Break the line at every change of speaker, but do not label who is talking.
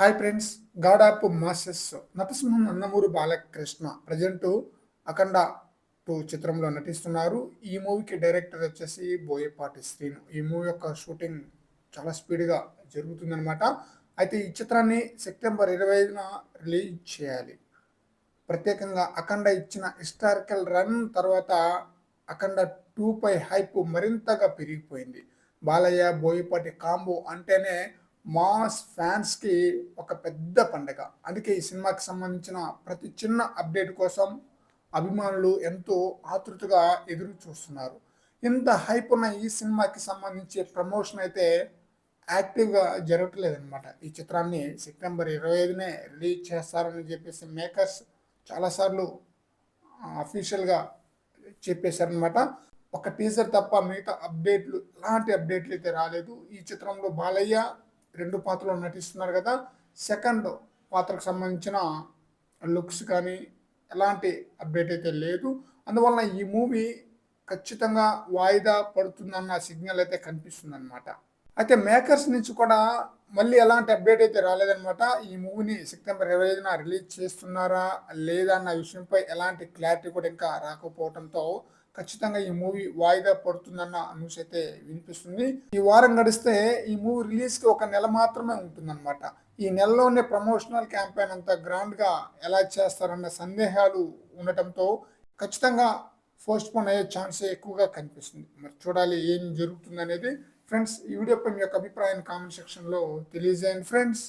Hi friends గాడాపు masses నటసింహం Nandamuri Balakrishna present Akhanda two చిత్రంలో నటిస్తున్నారు. ఈ మూవీకి డైరెక్టర్ వచ్చేసి బోయపాటి శ్రీను. ఈ మూవీ యొక్క షూటింగ్ చాలా స్పీడ్గా జరుగుతుందనమాట అయితే ఈ చిత్రాన్ని సెప్టెంబర్ ఇరవై ఐదున రిలీజ్ చేయాలి. ప్రత్యేకంగా అఖండ ఇచ్చిన హిస్టారికల్ రన్ తర్వాత అఖండ టూ పై హైప్ మరింతగా పెరిగిపోయింది. బాలయ్య బోయపాటి కాంబో అంటేనే మాస్ ఫ్యాన్స్కి ఒక పెద్ద పండగ. అందుకే ఈ సినిమాకి సంబంధించిన ప్రతి చిన్న అప్డేట్ కోసం అభిమానులు ఎంతో ఆతృతగా ఎదురు చూస్తున్నారు. ఇంత హైప్ ఉన్న ఈ సినిమాకి సంబంధించి ప్రమోషన్ అయితే యాక్టివ్గా జరగట్లేదన్నమాట. ఈ చిత్రాన్ని సెప్టెంబర్ ఇరవై ఐదునే రిలీజ్ చేస్తారని చెప్పేసి మేకర్స్ చాలాసార్లు అఫీషియల్గా చెప్పేశారనమాట ఒక టీజర్ తప్ప మిగతా అప్డేట్లు ఎలాంటి అప్డేట్లు అయితే రాలేదు. ఈ చిత్రంలో బాలయ్య రెండు పాత్రలు నటిస్తున్నారు కదా. సెకండ్ పాత్రకు సంబంధించిన లుక్స్ కానీ ఎలాంటి అప్డేట్ అయితే లేదు. అందువలన ఈ మూవీ ఖచ్చితంగా వాయిదా పడుతుందన్న సిగ్నల్ అయితే కనిపిస్తుంది అనమాట అయితే మేకర్స్ నుంచి కూడా మళ్ళీ ఎలాంటి అప్డేట్ అయితే రాలేదనమాట ఈ మూవీని సెప్టెంబర్ ఇరవై ఐదున రిలీజ్ చేస్తున్నారా లేదా అన్న విషయంపై ఎలాంటి క్లారిటీ కూడా ఇంకా రాకపోవడంతో ఖచ్చితంగా ఈ మూవీ వాయిదా పడుతుందన్న న్యూస్ అయితే వినిపిస్తుంది. ఈ వారం గడిస్తే ఈ మూవీ రిలీజ్కి ఒక నెల మాత్రమే ఉంటుందన్నమాట. ఈ నెలలోనే ప్రమోషనల్ క్యాంపెయిన్ అంత గ్రాండ్గా ఎలా చేస్తారన్న సందేహాలు ఉండటంతో ఖచ్చితంగా పోస్ట్ పోన్ అయ్యే ఛాన్సే ఎక్కువగా కనిపిస్తుంది. మరి చూడాలి ఏం జరుగుతుంది అనేది ఫ్రెండ్స్ ఈ వీడియోపై మీ యొక్క అభిప్రాయాన్ని కామెంట్ సెక్షన్లో తెలియజేయండి. ఫ్రెండ్స్